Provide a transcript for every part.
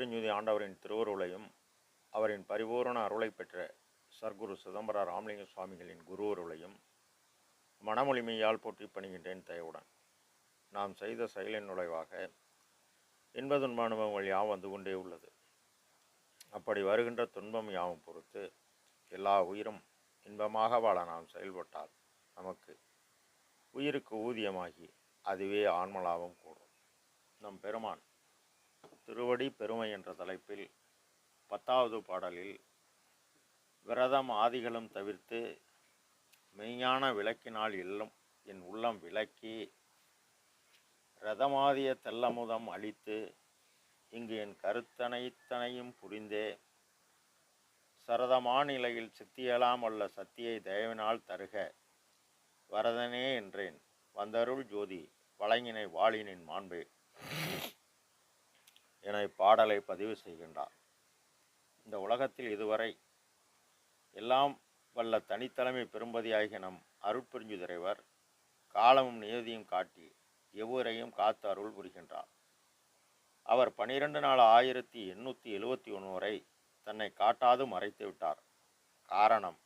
அருட்பெருஞ்சுதி ஆண்டவரின் திருவருளையும் அவரின் பரிபூரண அருளை பெற்ற சர்க்குரு சிதம்பர ராமலிங்க சுவாமிகளின் குருவருளையும் மனமொழிமையால் போற்றி பணிகின்றேன் தயவுடன். நாம் செய்த செயலின் நுழைவாக இன்ப துன்ப அனுபவங்கள் யாவும் வந்து கொண்டே உள்ளது. அப்படி வருகின்ற துன்பம் யாவும் பொறுத்து எல்லா உயிரும் இன்பமாக வாழ நாம் செயல்பட்டால் நமக்கு உயிருக்கு ஊதியமாகி அதுவே ஆன்மலாபம் கூடும். நம் பெருமான் திருவடி பெருமை என்ற தலைப்பில் பத்தாவது பாடலில் விரதம் ஆதிகளும் தவிர்த்து மெய்ஞான விளக்கினால் இல்லம் என் உள்ளம் விளக்கி ரதமாதிய தெல்லமுதம் அளித்து இங்கு என் கருத்தனைத்தனையும் புரிந்தே. சரதமான நிலையில் சித்தியலாம் அல்ல சத்தியை தயவினால் தருக. வரதனே என்றேன் வந்தருள் ஜோதி வழங்கினை வாளினின் மாண்பே. என பாடலை பதிவு செய்கின்றார். இந்த உலகத்தில் இதுவரை எல்லாம் வல்ல தனித்தலைமை பெரும்பதியாகிய நம் அருட்பெருஞ்சுதிரைவர் காலமும் நியதியும் காட்டி எவ்வரையும் காத்து அருள் புரிகின்றார். அவர் பனிரெண்டு நாள் ஆயிரத்தி எண்ணூற்றி எழுவத்தி ஒன்று வரை தன்னை காட்டாது மறைத்து விட்டார். காரணம்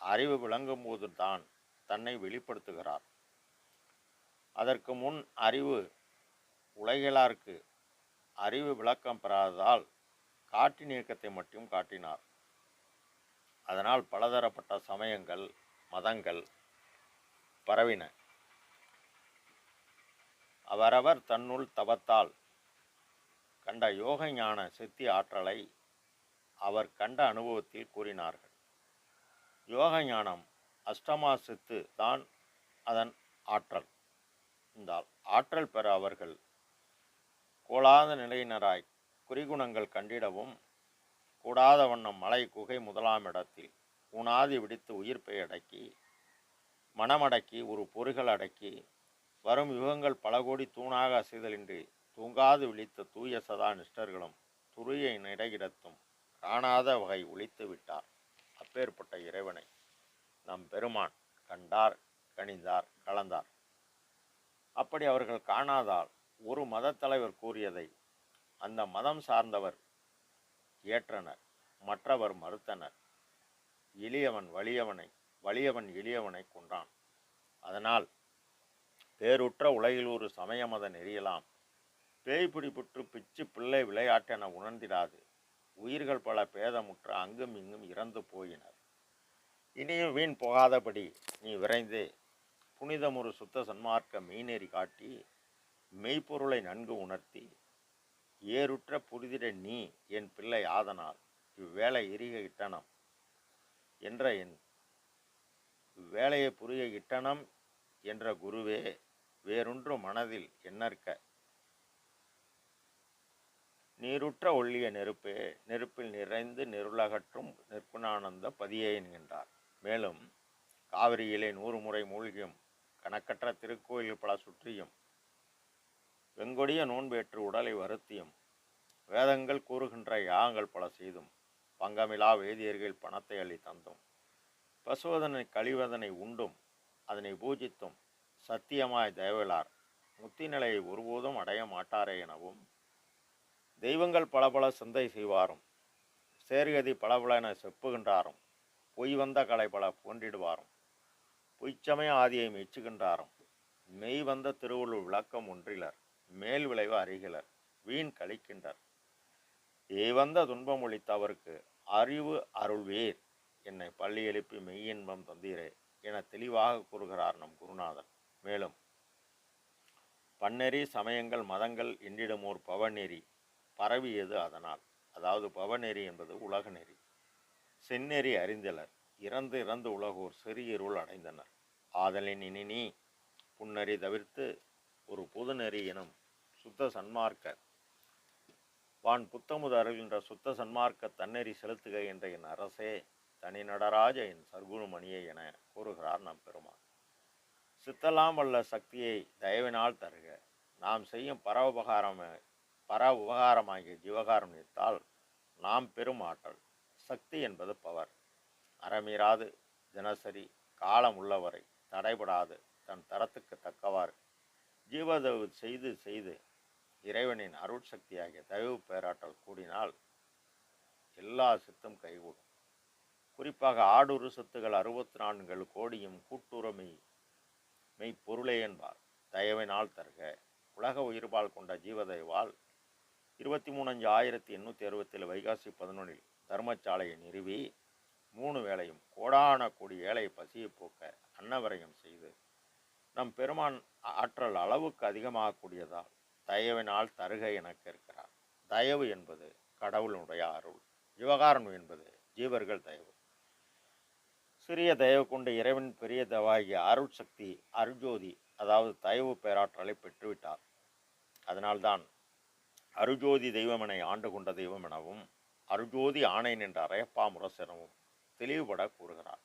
அறிவு விளங்கும் போது தான் தன்னை வெளிப்படுத்துகிறார். அதற்கு முன் அறிவு உலகிலாருக்கு அறிவு விளக்கம் பெறாததால் காட்டின் இயக்கத்தை மட்டும் காட்டினார். அதனால் பலதரப்பட்ட சமயங்கள் மதங்கள் பரவின. அவரவர் தன்னுள் தவத்தால் கண்ட யோக ஞான சித்தி ஆற்றலை அவர் கண்ட அனுபவத்தில் கூறினார்கள். யோக ஞானம் அஷ்டமா சித்து தான் அதன் ஆற்றல். இந்த ஆற்றல் பெற அவர்கள் கோலாத நிலையினராய் குறிகுணங்கள் கண்டிடவும் கூடாத வண்ணம் மலை குகை முதலாம் இடத்தில் ஊனாதி விடித்து உயிர்ப்பை அடக்கி மனமடக்கி ஒரு பொருகள் அடக்கி வரும் யுகங்கள் பல கோடி தூணாக அசைதலின்றி தூங்காது விழித்த தூய சதா நிஷ்டர்களும் துரிய நிடையிடத்தும் காணாத வகை ஒழித்து விட்டார். அப்பேற்பட்ட இறைவனை நம் பெருமான் கண்டார் கணிந்தார் கலந்தார். அப்படி அவர்கள் காணாதால் ஒரு மதத்தலைவர் கூறியதை அந்த மதம் சார்ந்தவர் ஏற்றனர் மற்றவர் மறுத்தனர். எளியவன் வலியவனை வலியவன் எளியவனை கொன்றான். அதனால் பேருற்ற உலகில் ஒரு சமய மத நெறியலாம். பேய் பிடிப்புற்று பிச்சு பிள்ளை விளையாட்டென உணர்ந்திடாது உயிர்கள் பல பேதமுற்ற அங்கும் இங்கும் இறந்து போயினர். இனியும் வீண் போகாதபடி நீ விரைந்து புனிதமொரு சுத்த சன்மார்க்க மெய்நெறி காட்டி மெய்ப்பொருளை நன்கு உணர்த்தி ஏறுற்ற புரிதிட நீ என் பிள்ளை ஆதனால் இவ்வேளை எரிக இட்டனம் என்ற என் இவ்வேளையை புரிய இட்டனம் என்ற குருவே வேறொன்று மனதில் எண்ணற்க. நீருற்ற ஒள்ளிய நெருப்பே நெருப்பில் நிறைந்து நெருளகற்றும் நிற்குணானந்த பதியே என்கின்றார். மேலும் காவிரியிலே நூறு முறை மூழ்கியும் கணக்கற்ற திருக்கோயில் பல சுற்றியும் வெங்கொடிய நோன்பேற்று உடலை வருத்தியும். வேதங்கள் கூறுகின்ற யாகங்கள் பல செய்தும் பங்கமிலா வேதியர்கள் பணத்தை அள்ளி தந்தும். பசுவதனை கழிவதனை உண்டும் அதனை பூஜித்தும் சத்தியமாய் தயவிலார். முத்தி நிலையை ஒருபோதும் அடைய மாட்டாரே எனவும் தெய்வங்கள் பல பல சிந்தை செய்வாரும். சேர்கதி பலபல என செப்புகின்றாரும். பொய் வந்த கலை பல போன்றிடுவாரும் பொய்ச்சமய ஆதியை மெச்சுகின்றாரும் மெய் வந்த திருவள்ளுவர் விளக்கம் ஒன்றிலர். மேல் விளைவு அறிகிலர் வீண் கழிக்கின்றார். ஏவந்த துன்பம் ஒழித்த அறிவு அருள்வேர். என்னை பள்ளி எழுப்பி மெய்யின்பம் தந்தீரே என தெளிவாக கூறுகிறார் நம் குருநாதன் மேலும் பன்னெறி சமயங்கள் மதங்கள் என்னிடமோர் பவநெறி பரவியது அதனால்? அதாவது பவநெறி என்பது உலக நெறி. செந்நெறி அறிந்தலர் இறந்து இறந்து உலகோர் சிறியிருள் அடைந்தனர். ஆதலின் இனி நீ புன்னறி தவிர்த்து ஒரு புதுநெறி எனும் சுத்த சன்மார்க்க. வான் புத்தமுது அருகின்ற சுத்த சன்மார்க்க தன்னெறி செலுத்துக என்ற என் அரசே தனி நடராஜ என் சர்க்குணமணியே என கூறுகிறார் நம் பெருமான். சித்தலாம் வல்ல சக்தியை தயவினால் தருக. நாம் செய்யும் பர உபகாரம் பர உபகாரமாகிய ஜீவகாரணியத்தால் நாம் பெரும் ஆற்றல். சக்தி என்பது பவர். அறமீறாது தினசரி காலம் உள்ளவரை தடைபடாது தன் தரத்துக்கு தக்கவாறு. ஜீவதவு செய்து செய்து இறைவனின் அருள் சக்தியாகிய தயவு பேராற்றல் கூடினால் எல்லா சித்தும் கைகூடும். குறிப்பாக ஆடுரு சொத்துகள் அறுபத்தி நான்கு கோடியும் கூட்டுறமை மெய்ப்பொருளே என்பார். தயவினால் தருக. உலக உயிர்பால் கொண்ட ஜீவதயவால் இருபத்தி மூணஞ்சு ஆயிரத்தி எண்ணூற்றி அறுபத்தில் வைகாசி பதினொன்றில் தர்மசாலையை நிறுவி மூணு வேளையும் கோடான கோடி ஏழை பசியை போக்க அன்னவரையும் செய்து நம் பெருமான் ஆற்றல் அளவுக்கு அதிகமாகக்கூடியதால் தயவினால் தருக எனக்கு இருக்கிறார். தயவு என்பது கடவுளுடைய அருள். விவகாரம் என்பது ஜீவர்கள் தயவு. சிறிய தயவு கொண்ட இறைவன் பெரிய தவாகிய அருள் சக்தி அருஜோதி அதாவது தயவு பேராற்றலை பெற்றுவிட்டார். அதனால்தான் அருஜோதி தெய்வமனை ஆண்டு கொண்ட தெய்வம் எனவும் அருஜோதி ஆணையன் என்ற அரையப்பா முரசெனவும் தெளிவுபட கூறுகிறார்.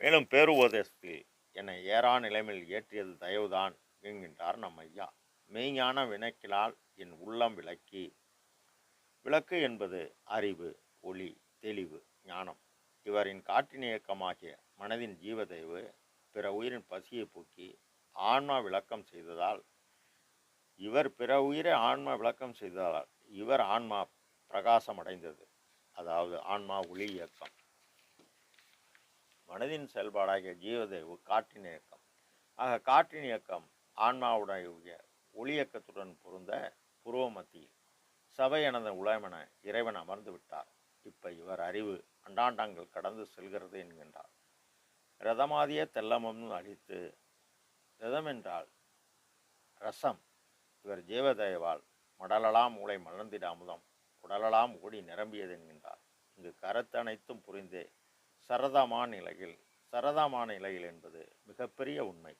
மேலும் பேருபதேசத்தில் என்னை ஏறா நிலைமையில் ஏற்றியது தயவுதான் என்கின்றார் நம் ஐயா மெய்ஞான வினக்கிலால் என் உள்ளம் விளக்கி. விளக்கு என்பது அறிவு ஒளி தெளிவு ஞானம். இவரின் காற்றின் இயக்கமாகிய மனதின் ஜீவதெய்வு பிற உயிரின் பசியை போக்கி ஆன்மா விளக்கம் செய்ததால் இவர் பிற உயிரை ஆன்மா விளக்கம் செய்ததால் இவர் ஆன்மா பிரகாசம் அடைந்தது அதாவது ஆன்மா ஒளி இயக்கம். மனதின் செயல்பாடாகிய ஜீவதேவு காற்றின் இயக்கம். ஆக காற்றின் இயக்கம் ஆன்மாவுடைய ஒளியக்கத்துடன் பொருந்த புருவ மத்தியில் சபை எனது உலகமென இறைவன் அமர்ந்து விட்டார். இப்ப இவர் அறிவு அண்டாண்டாங்கள் கடந்து செல்கிறது என்கின்றார். ரதமாதிய தெல்லமம் அழித்து ரதம் என்றால் ரசம். இவர் ஜீவதயவால் மடலலாம் மூளை மலர்ந்திட அமுதம். உடலலாம் ஓடி நிரம்பியது என்கின்றார். இங்கு கருத்தனைத்தும் புரிந்தே சரதமான நிலையில் சரதமான நிலையில் என்பது மிகப்பெரிய உண்மை.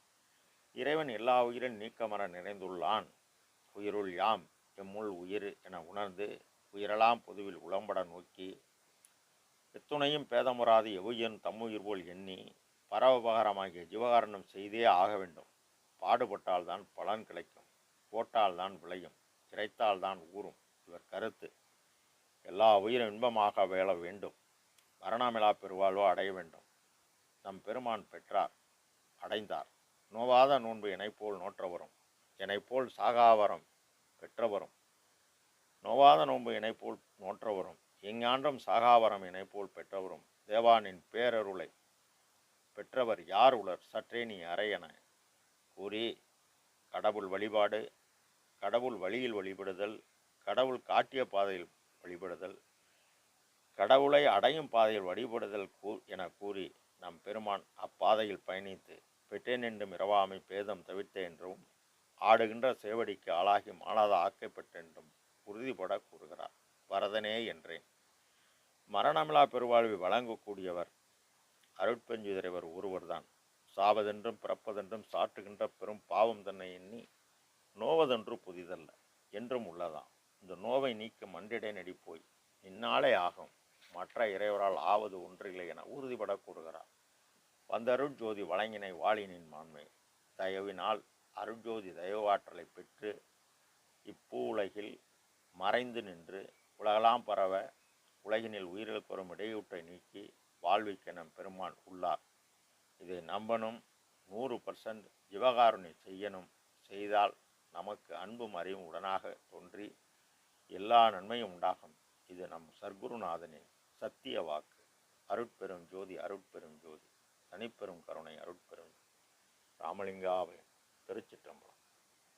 இறைவன் எல்லா உயிரின் நீக்கமர நிறைந்துள்ளான். உயிருள் யாம் எம்முள் உயிர் என உணர்ந்து உயிரெல்லாம் பொதுவில் உளம்பட நோக்கி எத்துணையும் பேதமுறாது எவ்வுயிரும் தம்முயிர் போல் எண்ணி பரவபகாரமாகிய ஜீவகாரணம் செய்தே ஆக வேண்டும். பாடுபட்டால்தான் பலன் கிடைக்கும் போட்டால்தான் விளையும் கிடைத்தால்தான் ஊறும் இவர் கருத்து. எல்லா உயிரும் இன்பமாக வேள வேண்டும் மரணமிலா பெருவாழ்வோ அடைய வேண்டும். நம் பெருமான் பெற்றார் அடைந்தார். நோவாத நோன்பு எனைப்போல் நோற்றவரும் எனைப்போல் சாகாவரம் பெற்றவரும். நோவாத நோன்பு இணைப்போல் நோற்றவரும் எஞ்ஞான்றும் சாகாவரம் இணைப்போல் பெற்றவரும். தேவானின் பேரருளை பெற்றவர் யார் உலர்? சற்றே நீ அறையன கூறி கடவுள் வழிபாடு கடவுள் வழியில் வழிபடுதல் கடவுள் காட்டிய பாதையில் வழிபடுதல் கடவுளை அடையும் பாதையில் வழிபடுதல் கூ என கூறி நம் பெருமான் அப்பாதையில் பயணித்து பெற்றேன் என்றும் இரவாமை பேதம் தவிர்த்தேன்றும் ஆடுகின்ற சேவடிக்கு ஆளாகி மாளாத ஆக்கப்பட்டென்றும் உறுதிபட கூறுகிறார். வரதனே என்றேன். மரணமிலா பெருவாழ்வை வழங்கக்கூடியவர் அருட்பெஞ்சுதிரைவர் ஒருவர்தான். சாவதென்றும் பிறப்பதென்றும் சாட்டுகின்ற பெரும் பாவம் தன்னை எண்ணி நோவதென்று புதிதல்ல என்றும் உள்ளதாம். இந்த நோவை நீக்க மண்டிடே நடிப்போய் இந்நாளே ஆகும். மற்ற இறைவரால் ஆவது ஒன்றில்லை என உறுதிபட கூறுகிறார். அந்த அருட்ஜோதி வழங்கினை வாளினின் மாண்மை. தயவினால் அருட்ஜோதி தயவாற்றலை பெற்று இப்பூ உலகில் மறைந்து நின்று உலகலாம் பரவ உலகினில் உயிர்கள் பெறும் இடையூற்றை நீக்கி வாழ்விக்க நம் பெருமான் உள்ளார். இதை நம்பனும் நூறு பர்சன்ட் ஜிவகாருணி செய்யணும். செய்தால் நமக்கு அன்பும் அறிவும் உடனாக தோன்றி எல்லா நன்மையும் உண்டாகும். இது நம் சர்க்குருநாதனின் சத்திய வாக்கு. அருட்பெரும் ஜோதி அருட்பெரும் ஜோதி. தனிப்பெரும் கருணை அருட்பெரும் ராமலிங்காவை திருச்சிற்றம்பலம்.